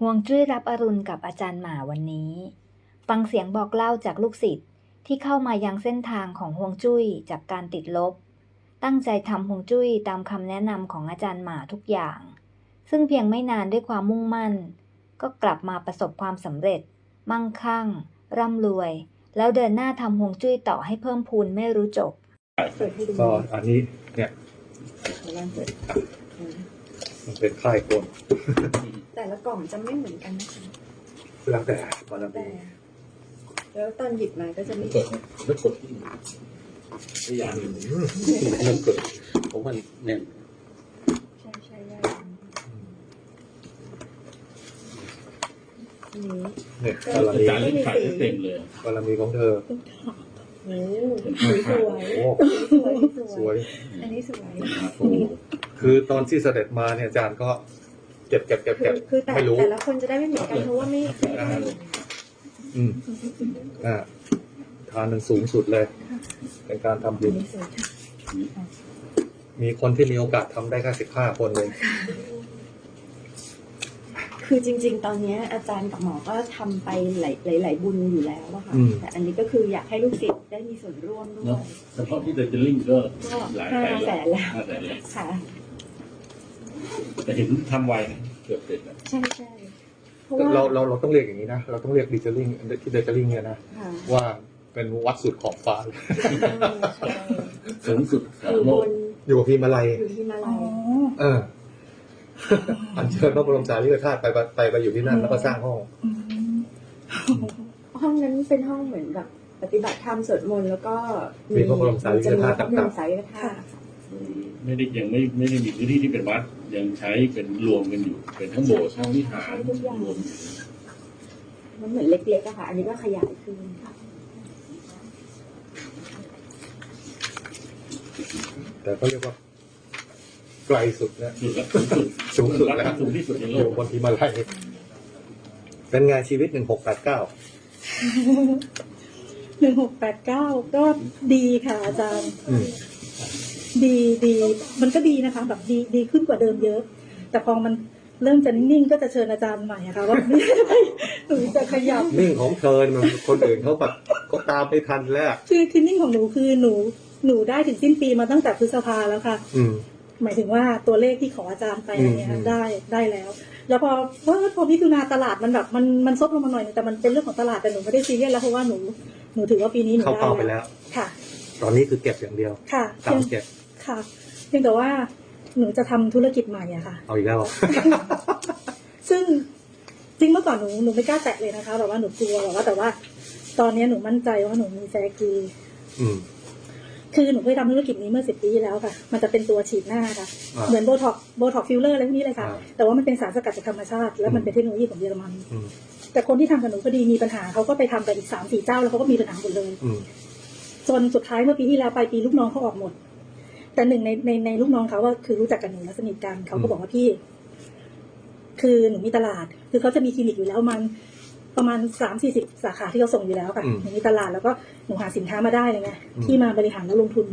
ห่วงจุ้ยรับอรุณกับอาจารย์หมาวันนี้ ฟังเสียงบอกเล่าจากลูกศิษย์ที่เข้ามายังเส้นทางของห่วงจุ้ยจากการติดลบ ตั้งใจทำห่วงจุ้ยตามคำแนะนำของอาจารย์หมาทุกอย่าง ซึ่งเพียงไม่นานด้วยความมุ่งมั่น ก็กลับมาประสบความสำเร็จ มั่งคั่ง ร่ำรวย แล้วเดินหน้าทำห่วงจุ้ยต่อให้เพิ่มพูนไม่รู้จบเปิดให้ดูก็อันนี้เนี่ยขอลองเปิดมันเป็นค่ายคน แต่ละกล่องจะไม่เหมือนกันนะคะแล้วแต่บารมีแต่แล้วตอนหยิบมาก็จะไม่เกิดแล้วกดที่พยายามมันเกิดผมว่าแน่นใช่ใช่ได้อันนี้เนี่ยบารอามีจารย์เล่นขายได้เต็มเลยบารมีของเธอโอ้สวยสวยโอ้สวยสสววยยอันนี้สวยโอ้โหคือตอนที่เสด็จมาเนี่ยอาจารย์ก็เก็บเก็บเก็บคืเก็อบคือแต่ไม่รู้แต่ละคนจะได้ไม่เหมือนกันเพราะว่าไม่ไม่ได้อืมอ่าทานมันสูงสุดเลยเป็นการทำบุอันญนี้สวยค่ะมีคนที่มีโอกาสทำได้แค่สิบห้าคนเลยคือจริง ๆ ตอนเนี้ยอาจารย์กับหมอก็ทำไปหลายหลายหลายบุญอยู่แล้วอะค่ะอืมแต่อันนี้ก็คืออยากให้ลูกศิษย์ได้มีส่วนร่วมด้วเนาะยเฉพาะที่เดนเจอริ่งก็ก็หลายห้าแสนแสนแล้วห้าแสนแล้วค่ะ แต่เห็นทำไวนะเกือบเสร็จแล้วใช่ใช่เพราะว่าเราเราเราต้องเรียกอย่างนี้นะ เราต้องเรียกดิจิลิงที่ดิจิลิงเนี่ยนะ ค่ะว่าเป็นวัดสุดขอบฟ้าเลยใช่สูงสุดขอองยู่โลบกนอยู่กับพีมาลัย อยู่ที่มาลัยเออ อันเชิญพระบรมสารีริกธาตุไปไปไปอยู่ที่นั่นแล้วก็สร้างห้องห้องนั้นเป็นห้องเหมือนแบบปฏิบัติธรรมสวดมนต์แล้วก็มีพระบรมสารีริกธาตุจะมีพระบรมสารีริกธาตุ ไม่ได้ยังไม่ไม่ได้มีพื้นที่ที่เป็นวัด ยังใช้เป็นรวมกันอยู่ เป็นทั้งโบสถ์ทั้งวิหารรวมอยู่มันเหมือนเล็กๆอะค่ะ อันนี้ก็ขยายขึ้นค่ะแต่เขาเรียกว่า ไกลสุดนะสุดแล้วสูงสุดสูงสุดแล้วสูงที่สุดในอโลยู่กบนพีมาลัยเป็นไงชีวิตหนึ่งหกแปดเก้าหนึ่งหกแปดเก้าก็ดีค่ะอาจารย์ อืม ดีดี มันก็ดีนะคะ แบบดีดีขึ้นกว่าเดิมเยอะ แต่พอมันเริ่มจะนิ่งๆก็จะเชิญอาจารย์ใหม่อะค่ะว่าหนูจะขยับ นิ่งของเธอมันคนอื่นเขาแบบเขาตามไม่ทันแล้วคือคือนิ่งของหนูคือหนูหนูได้ถึงสิ้นปีมาตั้งแต่พฤษภาแล้วค่ะ อืม หมายถึงว่าตัวเลขที่ขออาจารย์ไปอะไรเงี้อืยมได้ได้แล้ว แล้วพอเพราะว่าพอพิจารณาตลาดมันแบบมันมันซบลงมาหน่อยนึงแต่มันเป็นเรื่องของตลาดแต่หนูไม่ได้ซีเรียสแล้วเพราะว่าหนูหนูถือว่าปีนี้หนูเข้าได้เป้าไปแล้ว ค่ะ ตอนนี้คือเก็บอย่างเดียวค่ะตามเก็บ ค่ะ เพียงแต่ว่าหนูจะทำธุรกิจใหม่อะค่ะ เอาอีกแล้วซึ่งจริงเมื่อก่อนหนูหนูไม่กล้าแตะเลยนะคะแบบว่าหนูกลัวแบบว่าแต่ว่า ตอนนี้หนูมั่นใจว่าหนูมีแฟคืออืม คือหนูเคยทำธุรกิจนี้เมื่อสิบปีที่แล้วค่ะ มันจะเป็นตัวฉีดหน้าค่ะ อ่าเหมือนโบท็อกโบท็อกฟิลเลอร์อะไรพวกนี้เลยค่ะ อ่า แต่ว่ามันเป็นสารสกัดจากธรรมชาติ แล้วมันเป็นเทคโนโลยีของเยอรมัน อืมแต่คนที่ทำกับหนูพอดีมีปัญหาเขาก็ไปทำกับอีกสามสี่เจ้าแล้วเขาก็มีปัญหาหมดเลย อืมจนสุดท้ายเมื่อปีที่แล้วปลายปีลูกน้องเขาออกหมด แต่หนึ่งในในในลูกน้องเขาก็คือรู้จักกับหนูและสนิทกันเขาก็บอกว่าพี่ คือหนูมีตลาด คือเขาจะมีคลินิกอยู่แล้วมันประมาณสามสี่สิบสาขาที่เขาส่งอยู่แล้วค่ะอืมหนูมีตลาดแล้วก็หนูหาสินค้ามาได้เลยไงอืมที่มาบริหารแล้วลงทุน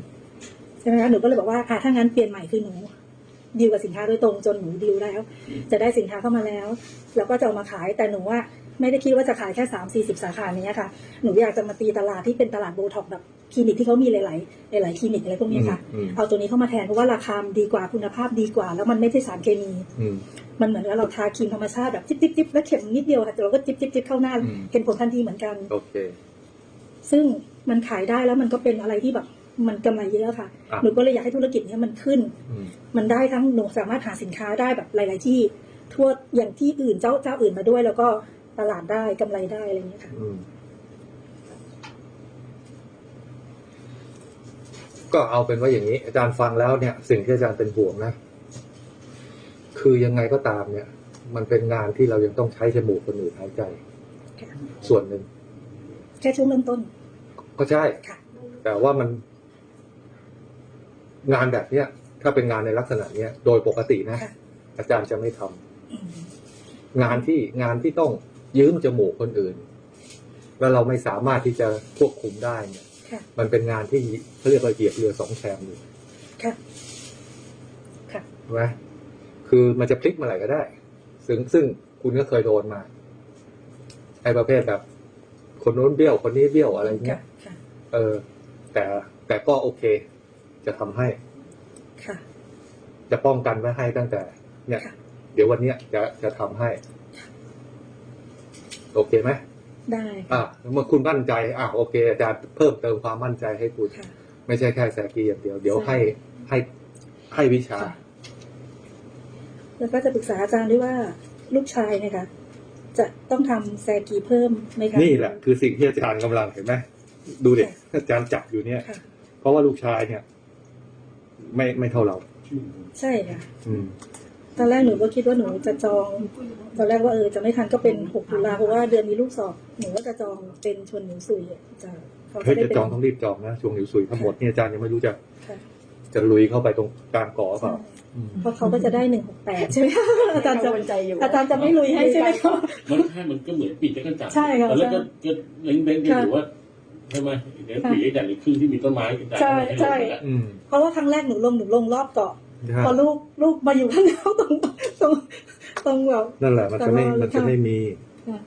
ใช่ไหมคะหนูก็เลยบอกว่าค่ะถ้างั้นเปลี่ยนใหม่คือหนูดีลกับสินค้าโดยตรงจนหนูดีลแล้ว จะได้สินค้าเข้ามาแล้ว แล้วก็จะเอามาขายแต่หนูว่า ไม่ได้คิดว่าจะขายแค่สามสี่สิบสาขานี้ค่ะ หนูอยากจะมาตีตลาดที่เป็นตลาดโบท็อกแบบคลินิกที่เขามีหลายๆหลายๆคลินิกอะไรพวกนี้ค่ะอืม เอาตัวนี้เข้ามาแทนเพราะว่าราคามันดีกว่าคุณภาพดีกว่า แล้วมันไม่ใช่สารเคมี อืม มันเหมือนกับเราทาครีมธรรมชาติแบบจิ๊บจิ๊บจิ๊บแล้วเข็มนิดเดียวค่ะแต่เราก็จิ๊บจิ๊บจิ๊บเข้าหน้าอืม เห็นผลทันทีเหมือนกัน โอเค ซึ่งมันขายได้แล้วมันก็เป็นอะไรที่แบบมันกำไรเยอะค่ะ อะ หนูก็เลยอยากให้ธุรกิจเนี้ยมันขึ้น อืม มันได้ทั้งหนูสามารถหาสินค้าได้แบบหลาย ๆ ที่ทั่วอย่างที่อื่นเจ้าเจ้าอื่นมาด้วย แล้วก็ ตลาดได้กำไรได้อะไรอย่างเงี้ยค่ะอืมก็เอาเป็นว่าอย่างนี้ อาจารย์ฟังแล้วเนี่ย สิ่งที่อาจารย์เป็นห่วงนะ คือยังไงก็ตามเนี่ย มันเป็นงานที่เรายังต้องใช้จมูกคนอื่นหายใจค่ะส่วนหนึ่งแค่ช่วงเริ่มต้น ก็ใช่ค่ะแต่ว่ามัน งานแบบเนี้ย ถ้าเป็นงานในลักษณะเนี้ย โดยปกตินะค่ะอาจารย์จะไม่ทำอืมงานที่งานที่ต้อง ยืมจมูกคนอื่น แล้วเราไม่สามารถที่จะควบคุมได้เนี่ยค่ะมันเป็นงานที่เขาเรียกว่าเหยียบเรือสองแคมอยู่ค่ะค่ะใช่ไหมคือมันจะพลิกเมื่อไหร่ก็ได้ ซึ่งซึ่งคุณก็เคยโดนมาไอ้ประเภทแบบ คนนู้นเบี้ยวคนนี้เบี้ยวอะไรเงี้ค่ะยค่ะเออ แต่แต่ก็โอเค จะทำให้ค่ะจะป้องกันไว้ให้ตั้งแต่ เนี่ยค่ะเดี๋ยววันเนี้ยจะจะทำให้ โอเคไหมได้อะค่ะเมื่อคุณมั่นใจอะโอเค อาจารย์เพิ่มเติมความมั่นใจให้คุณค่ะไม่ใช่แค่แซกีอย่างเดียว เดี๋ยวใช่ให้ให้ให้วิชาค่ะแล้วก็จะปรึกษาอาจารย์ด้วยว่าลูกชายเนะคะจะต้องทำแซกีเพิ่มไหมคะนี่แหละคือสิ่งที่อาจารย์กำลังเห็นไหมดูเด็กค่ะอาจารย์จับอยู่เนี่ยค่ะเพราะว่าลูกชายเนี่ย ไม่ไม่เท่าเรา ใช่ค่ะอืมต อนแรกหนูก็คิดว่าหนูจะจองตอนแรกว่าเออจะไม่ทันก็เป็นหกตุลาเพราะว่าเดือนนี้ลูกสอบหนูว่าจะจองเป็นชวนหนูสุยอะจะเขาเฮ้จะยได้จะเป็นจองต้องรีบจองนะช่วงหิวสุยทั้งหมดเนี่ยอาจารย์ยังไม่รู้จะค่ะจะลุยเข้าไปตรงกลางก่อเปล่าอืมเพราะเขาก็จะได้หนึ่งหกแปดใช่ไหมคะอาจารย์จะกังวลใจอยู่อาจารย์จะไม่ลุยให้ใช่ไหมคะมันแค่มันก็เหมือนปีกจักรจันทร์ใช่ครับตอนแรกก็ก็เล้งเล้งๆกันค่ะอยู่ว่าใช่ไหมเดี๋ยวปีกจักรจันทร์หรือครึ่งที่มีต้นไม้อาจารย์ใช่ก็ใช่ไม่ให้ลงไปละอืมเพราะว่าครั้งแรกหนูลงหนูลงรอบเกาะใช่ พอลูกลูกมาอยู่ข้างนอกตรงตรงตรงแบบนั่นแหละมันจะไม่แต่ว่ามัมันจะไม่มีค่ะ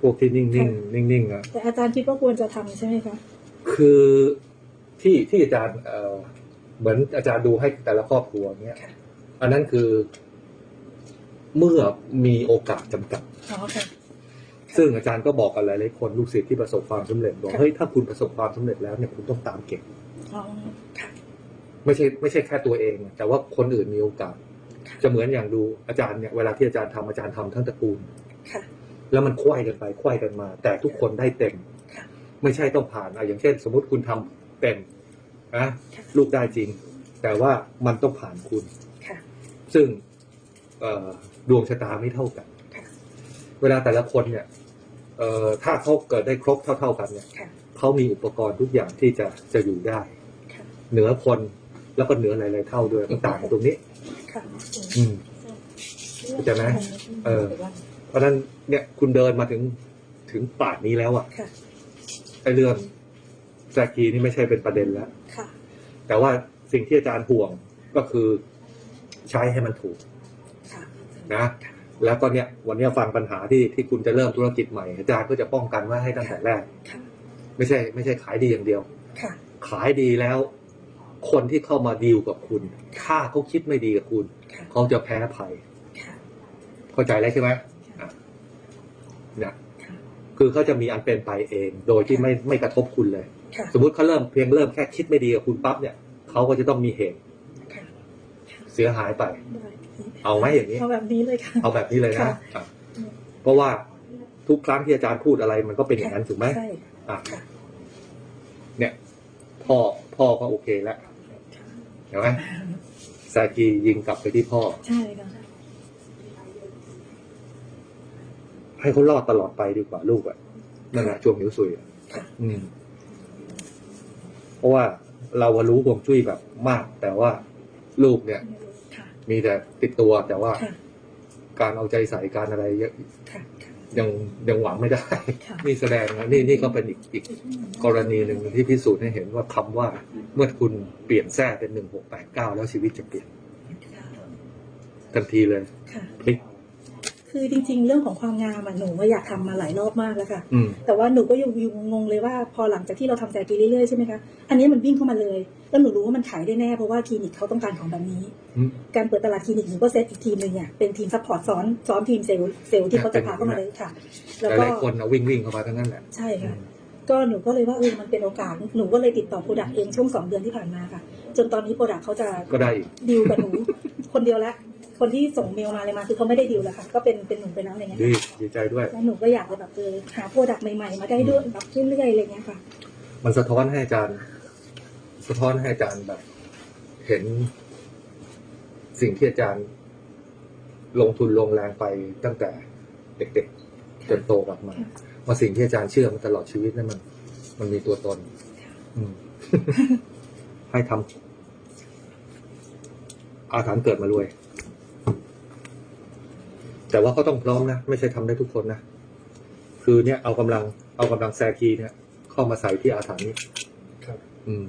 พวกที่นิ่งนิ่งนิ่งนิ่งๆอะแต่อาจารย์คิดว่าควรจะทำใช่ไหมคะคือที่ที่อาจารย์เอ่อเหมือนอาจารย์ดูให้แต่ละครอบครัวเนี้ยค่ะอันนั้นคือ เมื่อมีโอกาสจำกัดอ๋อค่ะซึ่งอาจารย์ก็บอกกับหลายๆคนลูกศิษย์ที่ประสบความสำเร็จบอกค่ะเฮ้ยถ้าคุณประสบความสำเร็จแล้วเนี่ยคุณต้องตามเก็บอ๋อค่ะ ไม่ใช่ไม่ใช่แค่ตัวเอง แต่ว่าคนอื่นมีโอกาสค่ะจะเหมือนอย่างดูอาจารย์เนี่ยเวลาที่อาจารย์ทำอาจารย์ทำทั้งตระกูลค่ะแล้วมันควายกันไปควายกันมา แต่ทุกคนได้เต็มค่ะไม่ใช่ต้องผ่านอะอย่างเช่น สมมติคุณทำเต็มนะค่ะลูกได้จริง แต่ว่ามันต้องผ่านคุณค่ะซึ่งเอ่อดวงชะตาไม่เท่ากันค่ะเวลาแต่ละคนเนี่ยเอ่อถ้าเขาเกิดได้ครบเท่า ๆกันเนี่ยค่ะเขามีอุปกรณ์ทุกอย่างที่จะจะอยู่ได้ค่ะเหนือคน แล้วก็เหนือหลายๆเท่าด้วยมันต่างกันตรงนี้ค่ะอืมเข้าใจไหมเออ เพราะฉะนั้นเนี่ยคุณเดินมาถึงถึงป่านนี้แล้วอะค่ะไอ้เรื่องแซกีนี่ไม่ใช่เป็นประเด็นแล้วค่ะแต่ว่าสิ่งที่อาจารย์ห่วงก็คือใช้ให้มันถูกค่ะนะแล้วก็เนี่ยวันเนี้ยฟังปัญหาที่ที่คุณจะเริ่มธุรกิจใหม่ อาจารย์ก็จะป้องกันไว้ให้ตั้งแต่แรกค่ะไม่ใช่ ไม่ใช่ขายดีอย่างเดียวค่ะขายดีแล้ว คนที่เข้ามาดีลกับคุณ ถ้าเขาคิดไม่ดีกับคุณค่ะเขาจะแพ้ภัยค่ะเข้าใจแล้วใช่ไหมอะเนี่ยค่ะคือเขาจะมีอันเป็นไปเอง โดยที่ไม่ไม่กระทบคุณเลยค่ะสมมุติเขาเริ่มเพียงเริ่มแค่คิดไม่ดีกับคุณปั๊บเนี่ยเขาก็จะต้องมีเหตุค่ะเสียหายไปได้เอาไหมอย่างนี้ เอาแบบนี้เลยค่ะ เอาแบบนี้เลยนะค่ะอะเพราะว่าทุกครั้งที่อาจารย์พูดอะไร มันก็เป็นอย่างนั้นถูกไหมใช่อะค่ะเนี่ยพ่อพ่อก็โอเคแล้ว เห็นไหมซากียิงกลับไปที่พ่อ ใช่ค่ะให้เขารอดตลอดไปดีกว่าลูกอะนั่นแหละช่วงหิวซุยอะค่ะอืม เพราะว่าเราอะรู้ฮวงจุ้ยแบบมาก แต่ว่าลูกเนี่ยค่ะมีแต่ติดตัวแต่ว่าค่ะการเอาใจใส่การอะไรเยอะค่ะค่ะ ยังยังหวังไม่ได้ค่ะนี่แสดงนะนี่นี่ก็เป็นอีกอีกกรณีหนึ่งที่พิสูจน์ให้เห็นว่าคำว่าเมื่อคุณเปลี่ยนแท้เป็นหนึ่งหกแปดเก้าแล้วชีวิตจะเปลี่ยนทันทีเลยค่ะพลิกคือจริง ๆ เรื่องของความงามอะหนูว่าอยากทำมาหลายรอบมากแล้วค่ะอืมแต่ว่าหนูก็ยังยังงงเลยว่าพอหลังจากที่เราทำแจกไปเรื่อยๆใช่ไหมคะ อันนี้มันวิ่งเข้ามาเลย แล้วหนูรู้ว่ามันขายได้แน่เพราะว่าคลินิกเขาต้องการของแบบนี้อืมการเปิดตลาดคลินิกหนูก็เซตอีกทีมหนึ่งเนี่ยเป็นทีมซัพพอร์ตซ้อนซ้อนทีมเซลล์เซลล์ที่เขาจะพาเข้ามาเลยค่ะหแล้วก็ลายๆคนนะวิ่งวิ่งเข้ามาทั้งนั้นแหละใช่ค่ะก็หนูก็เลยว่าเออมันเป็นโอกาสหนูก็เลยติดต่อโปรดักต์เองช่วงสองเดือนที่ผ่านมาค่ะ จนตอนนี้โปรดักต์เขาจะก็ได้อีกดีลกับหนูคนเดียวละคนที่ส่งเมลมาเลยมาคือเขาไม่ได้ดีลแล้วค่ะ ก็เป็นเป็นหนูไปแล้วอะไรเงี้ยดีดีใจด้วยแล้วหนูก็อยากจะแบบเออหาโปรดักต์ใหม่ๆ มาได้ด้วยแบบเรื่อยๆอะไรเงี้ยค่ะ มันสะท้อนให้อาจารย์ สะท้อนให้อาจารย์แบบ เห็นสิ่งที่อาจารย์ลงทุนลงแรงไปตั้งแต่เด็กๆจนโตกลับมาว่าสิ่งที่อาจารย์เชื่อมาตลอดชีวิตนั่นมัน มันมีตัวตน อืม ให้ทำอาถรรพ์เกิดมารวย แต่ว่าก็ต้องพร้อมนะ ไม่ใช่ทำได้ทุกคนนะ คือเนี่ยเอากำลัง เอากำลังแซกีเนี่ย เข้ามาใส่ที่อาถรรพ์นี้ครับ อืม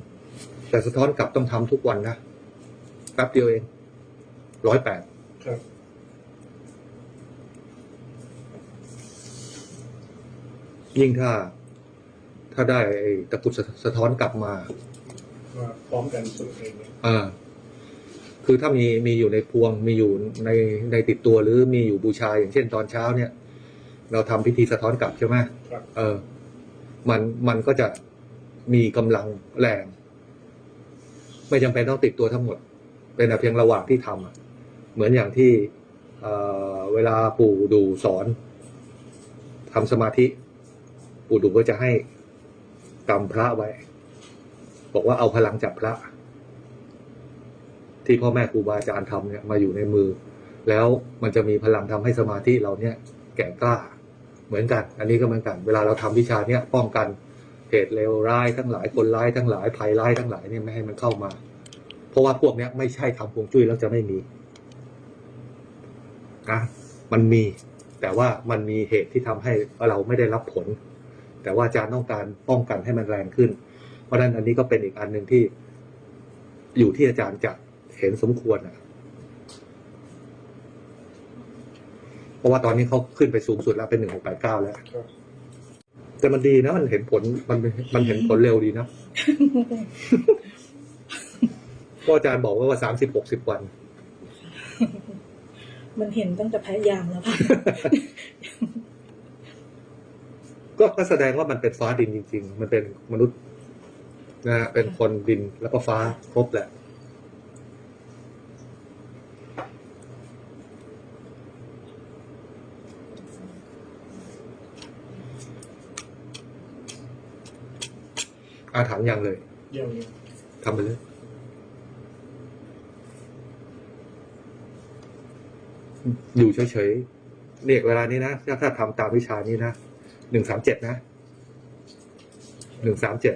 แต่สะท้อนกลับต้องทำทุกวันนะแป๊บเดียวเองร้อยแปดยิ่งถ้า ถ้าได้ตะกุดสะท้อนกลับมาพร้อมกันสุดเองอ่าคือถ้ามีมีอยู่ในพวงมีอยู่ในในติดตัวหรือมีอยู่บูชาอย่างเช่นตอนเช้าเนี่ย เราทำพิธีสะท้อนกลับใช่ไหมครับเออ มันมันก็จะมีกำลังแรง ไม่จำเป็นต้องติดตัวทั้งหมด เป็นแต่เพียงระหว่างที่ทำอะเหมือนอย่างที่เอเวลาปู่ดูสอนทำสมาธิ ปู่ดูก็จะให้กำพระไว้ บอกว่าเอาพลังจากพระ ที่พ่อแม่ครูบาอาจารย์ทำเนี่ยมาอยู่ในมือ แล้วมันจะมีพลังทำให้สมาธิเราเนี่ยแก่กล้าเหมือนกัน อันนี้ก็เหมือนกัน เวลาเราทำวิชาเนี้ยป้องกัน เหตุเลวร้ายทั้งหลายคนร้ายทั้งหลายภัยร้ายทั้งหลายเนี่ยไม่ให้มันเข้ามา เพราะว่าพวกเนี้ยไม่ใช่ทำพวงจุ้ยแล้วจะไม่มีนะมันมี แต่ว่ามันมีเหตุที่ทำให้เราไม่ได้รับผล แต่ว่าอาจารย์ต้องการป้องกันให้มันแรงขึ้น เพราะฉะนั้นอันนี้ก็เป็นอีกอันหนึ่งที่ อยู่ที่อาจารย์จะเห็นสมควรอะเพราะว่าตอนนี้เขาขึ้นไปสูงสุดแล้วเป็นหนึ่งหกแปดเก้าแล้ว แต่มันดีนะมันเห็นผลมันมันเห็นผลเร็วดีนะเพราะอาจารย์บอกว่าว่าสามสิบหกสิบวัน มันเห็นตั้งแต่พยายามแล้วค่ะก็ก็แสดงว่ามันเป็นฟ้าดินจริง ๆ มันเป็นมนุษย์นะฮะเป็นคนดินแล้วก็ฟ้าครบแหละ อาถรรพ์ยังเลยเยี่ยมเลยทำไปเลยอยู่เฉยๆเรียกเวลานี้นะถ้าถ้าทำตามวิชานี้นะหนึ่งสามเจ็ดนะหนึ่งสามเจ็ด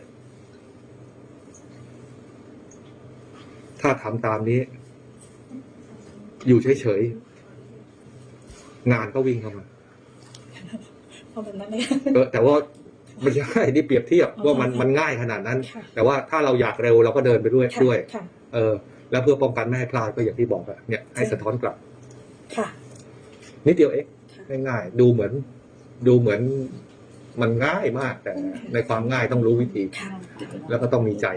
ถ้าทำตามนี้ อยู่เฉยๆงานก็วิ่งเข้ามา เอาแบบนั้นเลย เออแต่ว่า ไม่ใช่นี่เปรียบเทียบว่ามันมันง่ายขนาดนั้น แต่ว่าถ้าเราอยากเร็วเราก็เดินไปด้วยด้วยเออ แล้วเพื่อป้องกันไม่ให้พลาดก็อย่างที่บอกอะเนี่ยให้สะท้อนกลับค่ะนิดเดียวเองง่ายๆดูเหมือน ดูเหมือนมันง่ายมากแต่ในความง่ายต้องรู้วิธี แล้วก็ต้องมีใจ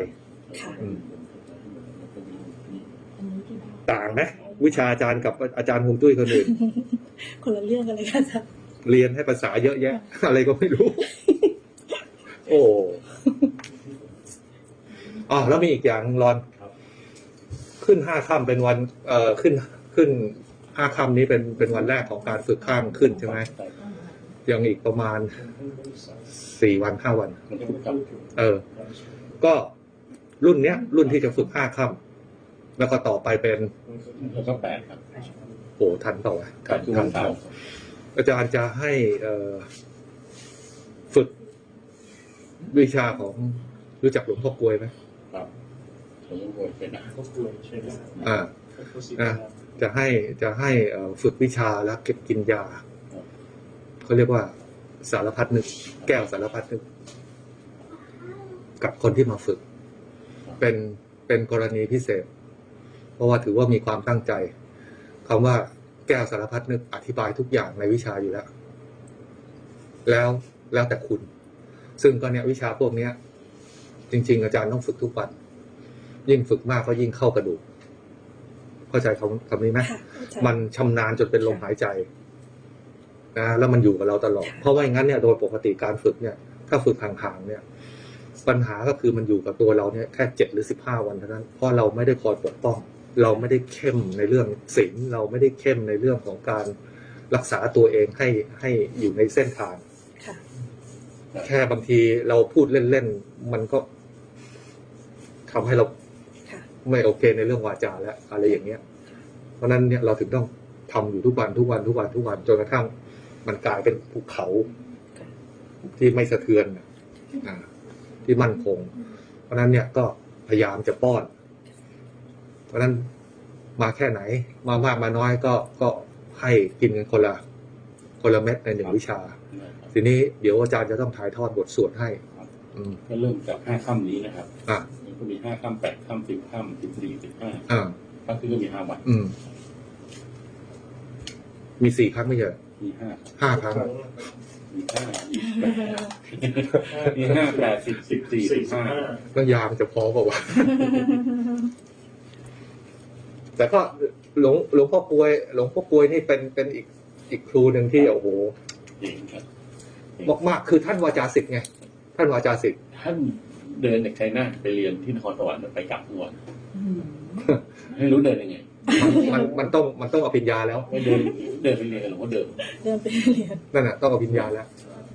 ต่างไหมวิชาอาจารย์กับอาจารย์ฮวงจุ้ยคนอื่นคนละเรื่องกันเลยค่ะเรียนให้ภาษาเยอะแยะ อะไรก็ไม่รู้ โอ้อ๋อแล้วมีอีกอย่างรอนครับขึ้นห้าค่ำเป็นวัน เอ่อขึ้นขึ้นห้าค่ำนี้เป็นเป็นวันแรกของการฝึกข้ามขึ้นใช่ไหมยังอีกประมาณสี่วันห้าวันมันก็กลับเออ ก็รุ่นเนี้ย รุ่นที่จะฝึกห้าค่ำแล้วก็ต่อไปเป็นแล้วก็แปดครับโอ้ทันต่อวะแปทัดนคือทัวันนเสาทันร์อาจารย์จะให้เอ่อฝึก วิชาของรู้จักหลวงพ่อกลวยไหมครับผมก็ควรเป็นนะก็ควรใช่ไหมอ่าก็สิอะจะให้จะให้เอ่อฝึกวิชาแล้วเก็บกินยาเขาเรียกว่าสารพัดนึก แก้วสารพัดนึก กับคนที่มาฝึก เป็นเป็นกรณีพิเศษ เพราะว่าถือว่ามีความตั้งใจคำว่าแก้วสารพัดนึกอธิบายทุกอย่างในวิชาอยู่แล้ว แล้วแล้วแต่คุณ ซึ่งก็เนี่ยวิชาพวกเนี้ย จริง ๆ อาจารย์ต้องฝึกทุกวัน ยิ่งฝึกมากก็ยิ่งเข้ากระดูกเข้าใจคำคำนี้ไหมค่ะอาจารย์มันชำนาญจนเป็นลมหายใจนะแล้วมันอยู่กับเราตลอด เพราะว่าอย่างนั้นเนี่ยโดยปกติการฝึกเนี่ย ถ้าฝึกห่างๆเนี่ย ปัญหาก็คือมันอยู่กับตัวเราเนี่ยแค่เจ็ดหรือสิบห้าวันเท่านั้น เพราะเราไม่ได้คอยปกป้อง เราไม่ได้เข้มในเรื่องศีลเราไม่ได้เข้มในเรื่องของการรักษาตัวเองให้ให้อยู่ในเส้นทางค่ะ แค่บางทีเราพูดเล่นๆ มันก็ทำให้เราค่ะไม่โอเคในเรื่องวาจาแล้วอะไรอย่างเงี้ย เพราะฉะนั้นเนี่ยเราถึงต้องทำอยู่ทุกวันทุกวันทุกวันทุกวันจนกระทั่ง มันกลายเป็นภูเขา ที่ไม่สะเทือนน่ะอ่าที่มั่นคง เพราะฉะนั้นเนี่ยก็พยายามจะป้อน เพราะฉะนั้นมาแค่ไหน มามากมาน้อยก็ก็ให้กินกันคนละ คนละเม็ดในหนึ่งวิชา ทีนี้เดี๋ยวอาจารย์จะต้องถ่ายทอดบทสวดให้อืมก็เริ่มจากห้าค่ำนี้นะครับอะมันก็มีห้าค่ำแปดค่ำสิบค่ำสิบสี่สิบห้าอ่าก็คือก็มีห้าวันอืม มีสี่ครั้งไม่ใช่เหรอมีห้าห้าครั้งครั้งมีห้ามีห้าแปดสิบสิบสี่สิบห้าก็ยามจะพอเปล่าวะแต่ก็หลวงหลวงพ่อกลวย หลวงพ่อกลวยนี่เป็นเป็นอีก อีกครูหนึ่งที่โอ้โหจริงครับมากมากๆคือท่านวาจาสิทธิ์ไง ท่านวาจาสิทธิ์ท่านเดินจากชัยนาทไปเรียนที่นครสวรรค์ไปกลับทุกวันไม่รู้เดินยังไงมันมันมันต้องมันต้องเอาปิญญาแล้วไม่เดินเดินไปเรียนกับหลวงพ่อเดิมเดินไปเรียนนั่นน่ะต้องเอาปิญญาแล้ว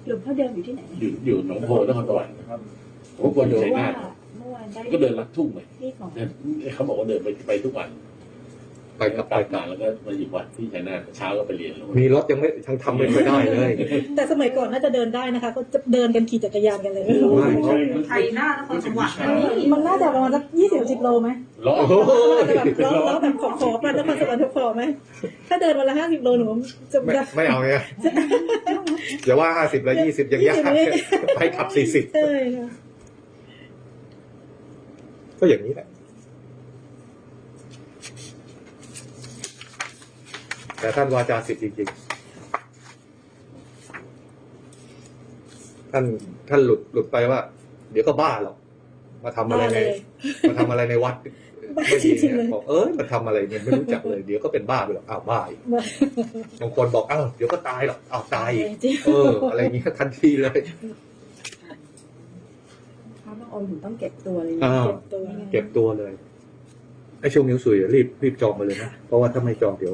หลวงพ่อเดิมอยู่ที่ไหนอยู่อยู่หนองโพนครสวรรค์หลวงพ่อเดินชัยนาทเมื่อวานได้ก็เดินลัดทุ่งไปที่ของเดินเขาบอกว่าเดินไปไปทุกวัน ไปกลับไปกลับมาแล้วก็มาอยู่วัดที่ชัยนาทเช้าก็ไปเรียนแล้วมีรถยังไม่ยังทำไม่ค่อยได้เลย แต่สมัยก่อนน่าจะเดินได้นะคะ ก็จะเดินกันขี่จักรยานกันเลยไม่รู้ไม่ไทยหน้านครสวรรค์มันน่าจะประมาณสักยี่สิบสิบโลไหมล้อโอ้โหอาจจะแบบล้อล้อแบบขอขอๆกันแล้วคนสวรรค์ขอไหมถ้าเดินวันละห้าสิบโลหนูจะไม่ได้ไม่เอาไงอย่าว่าห้าสิบแล้วยี่สิบยังยาก20เลยไปขับสี่สิบใช่ค่ะก็อย่างนี้แหละ แต่ท่านวาจาสิทธิ์จริงๆ ท่านท่านหลุดหลุดไปว่า เดี๋ยวก็บ้าหรอก มาทำอะไรบ้าในเลย มาทำอะไรในวัดบ้าไม่จดีริงๆเลเนี่ยยบอกเอ้ยมาทำอะไรเนี่ยไม่รู้จักเลย เดี๋ยวก็เป็นบ้าไปหรอกอ้าวบ้าอีกบ้าบางคนบอกอ้าวเดี๋ยวก็ตายหรอกอ้าวตายอีกจริงเออ อะไรอย่างเงี้ยทันทีเลย พระบางองค์ถึงต้องเก็บตัวเลยอ้านะวเก็บตัว เก็บตัวเลยไอ้ช่วงนิ้วสุยอะรีบรีบจองมาเลยนะ เพราะว่าถ้าไม่จองเดี๋ยว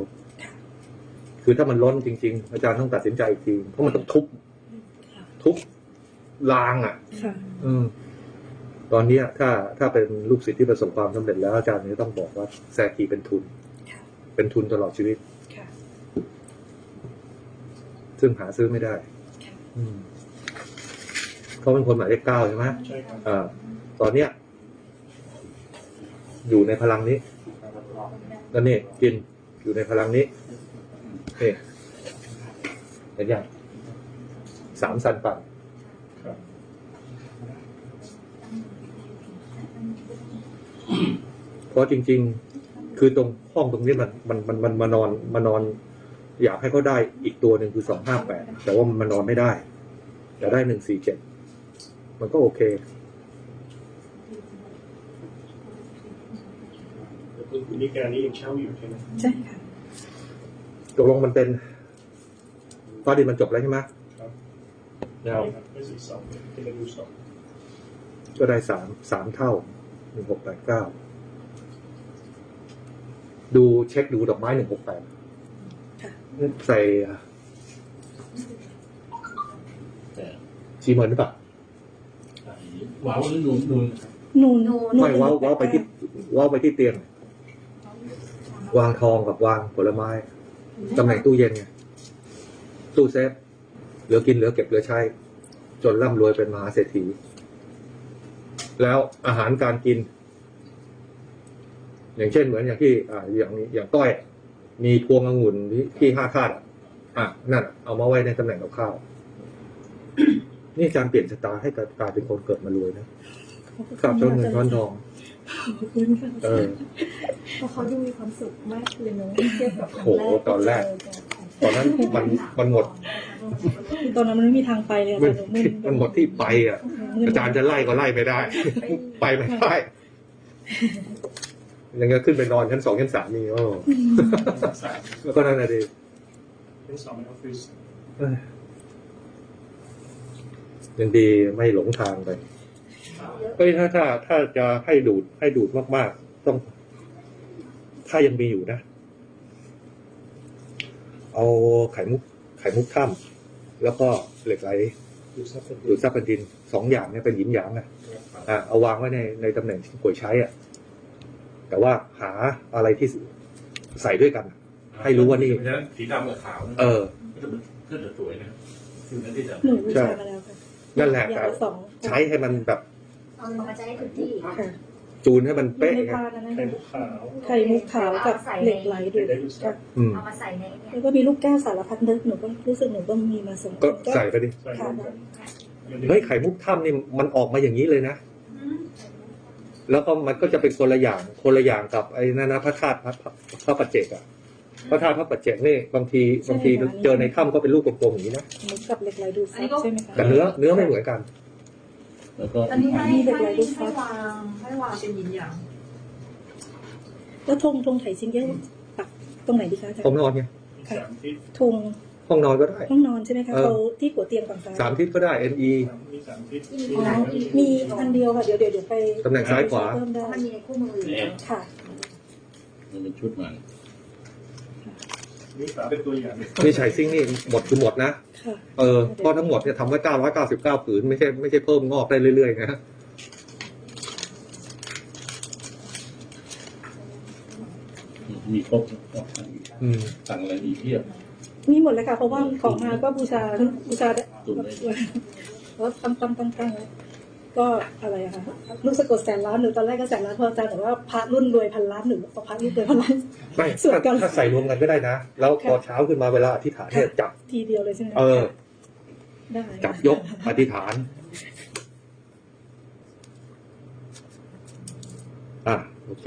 คือถ้ามันล้นจริง ๆ อาจารย์ต้องตัดสินใจอีกทีเพราะมันต้องทุบทุบรางอะค่ะอืมตอนเนี้ยถ้าถ้าเป็นลูกศิษย์ที่ประสบความสำเร็จแล้วอาจารย์จะต้องบอกว่าแซกีเป็นทุนค่ะเป็นทุนตลอดชีวิตค่ะซึ่งหาซื้อไม่ได้ค่ะอืมเขาเป็นคนหมายเลขเก้าใช่ไหมใช่ครับอ่าตอนเนี้ย อยู่ในพลังนี้แล้วนี่กินอยู่ในพลังนี้ นี่เห็นยังสามสันปั่นครับเพราะจริง ๆ คือตรงห้องตรงนี้มันมันมันมันมานอนมานอน อยากให้เขาได้อีกตัวหนึ่งคือสองห้าแปดแต่ว่ามันมานอนไม่ได้ แต่ได้หนึ่งสี่เจ็ดมันก็โอเคแต่คุณคุณนิการนี้ยังเช่าอยู่ใช่ไหมใช่ค่ะ ตกลงมันเป็นฟ้าดินมันจบแล้วใช่ไหมครับแล้วครับไม่สี่สองที่เป็นรูสองก็ได้สามสามเท่าหนึ่งหกแปดเก้าดูเช็คดูดอกไม้หนึ่งหกแปดค่ะใส่แต่ชีเหมือนหรือเปล่าว้าวนุ่นนุ่นนูนไม่เว้าเว้าไปที่เว้าไปที่เตียง วางทองกับวางผลไม้ ตำแหน่งตู้เย็นไงตู้เซฟเหลือกินเหลือเก็บเหลือใช้ จนร่ำรวยเป็นมหาเศรษฐี แล้วอาหารการกิน อย่างเช่นเหมือนอย่างที่ อ่า อย่างอย่างต้อย มีพวงองุ่นที่ที่ห้าธาตุอะอะนั่นอะเอามาไว้ในตำแหน่งกับข้าว นี่อาจารย์เปลี่ยนชะตาให้กลายเป็นคนเกิดมารวยนะขับช้อนเงินช้อนทองขอบคุณค่ะ เออเพราะเขาดูมีความสุขมากเลยเนอะเทียบกับครั้งโหแรกตอนแรก ตอนนั้นมันมันหมด ตอนนั้นมันไม่มีทางไปเลยมันค่ะหนูมึนมันหมดที่ไปอะมึนอาจารย์จะไล่ก็ไล่ไม่ได้ ไปไม่ได้ยังจะขึ้นไปนอนชั้นสองชั้นสามนี่โอ้สามแล้วก็นั่นน่ะดิเป็นสองในออฟฟิศเอ้ยยังดีไม่หลงทางไปเอ้ยถ้าถ้าถ้าจะให้ดูดให้ดูดมากๆ ต้อง ถ้ายังมีอยู่นะ เอาไข่มุกไข่มุกถ้ำแล้วก็เหล็กไหลดูซับเป็นดูดซับแผ่นดินสองอย่างเนี่ยเป็นหยินหยางอะอะเอาวางไว้ในในตำแหน่งที่ป่วยใช้อะ แต่ว่าหาอะไรที่ใส่ด้วยกัน ให้รู้ว่านี่สีดำกับขาวเออก็จะก็จะสวยนะคือนั่นที่จะหนูบูชามาแล้วค่ะนั่นแหละอย่างแต่ละสองใช้ให้มันแบบเอามาใช้ทุกที่ค่ะ จูนให้มันเป๊ะเป๊ะในไงพานนะไข่คะมุกขาวไข่มุกขาวกับเหล็กไหลดูดค่ะอืม เอามาใส่ในเนี่ยแล้วก็มีลูกแก้วสารพัดนึกหนูก็รู้สึกหนูก็มีมาสองก็ใส่ไปดิ ใส่ค่ะลงไปเฮ้ยไข่มุกถ้ำนี่มันออกมาอย่างนี้เลยนะแล้วก็มันก็จะเป็นคนละอย่างคนละอย่างกับไอ้นั่นนะพระธาตุพระพระพระปัจเจกอะพระธาตุพระปัจเจกนี่บางทีบางทีเจอในถ้ำก็เป็นลูกกลมๆอย่างนี้นะ เหมือนกับเหล็กไหลดูดซับใช่ไหมคะแต่เนื้อเนื้อไม่เหมือนกัน แล้วก็อันนี้ให้มีเหล็กไหลให้รูปทรัให้พย์วางให้วางเป็นยินอย่างแล้วธงธงไถซิงเกิลปักตรงไหนดีคะอาจารย์ผมนอนไงมีสามทิศธงห้องนอนก็ได้ ห้องนอนใช่ไหมคะเออ เขาที่หัวเตียงฝั่งซ้ายสามทิศก็ได้ NE มีสามทิศอ๋อมีอันเดียวค่ะ เดี๋ยวเดี๋ยวเดี๋ยวไปตำแหน่งซ้ายขวา เพิ่มได้มันมีในคู่มืออยู่เนี่ยแล้วค่ะ มันเป็นชุดมัน มีสามเป็นตัวอย่างนี่ชายซิ่งนี่หมดคือหมดนะค่ะเออเพราะทั้งหมดเนี่ยทำไว้999ผืนไม่ใช่ไม่ใช่เพิ่มงอกได้เรื่อยๆนะมีครบอืมสั่งอะไรอีกเพียบมีหมดเลยค่ะเพราะว่าของมาก็บูชาบูชาตุนไว้แล้วตั้งตั้งตั้งตั้งแล้ว ก็อะไรอะคะลูกสะกดแสนล้านหนูตอนแรกก็แสนล้านพออาจารย์บอกว่าพระรุ่นรวยพันล้านหนูเอาพระรุ่นรวยพันล้านไม่สวดกันถ้าถ้าใส่รวมกันก็ได้นะ แล้วพอเช้าขึ้นมาเวลาอธิษฐานเนี่ยจับทีเดียวเลยใช่ไหมคะเออได้จับยกอธิษฐานอะโอเค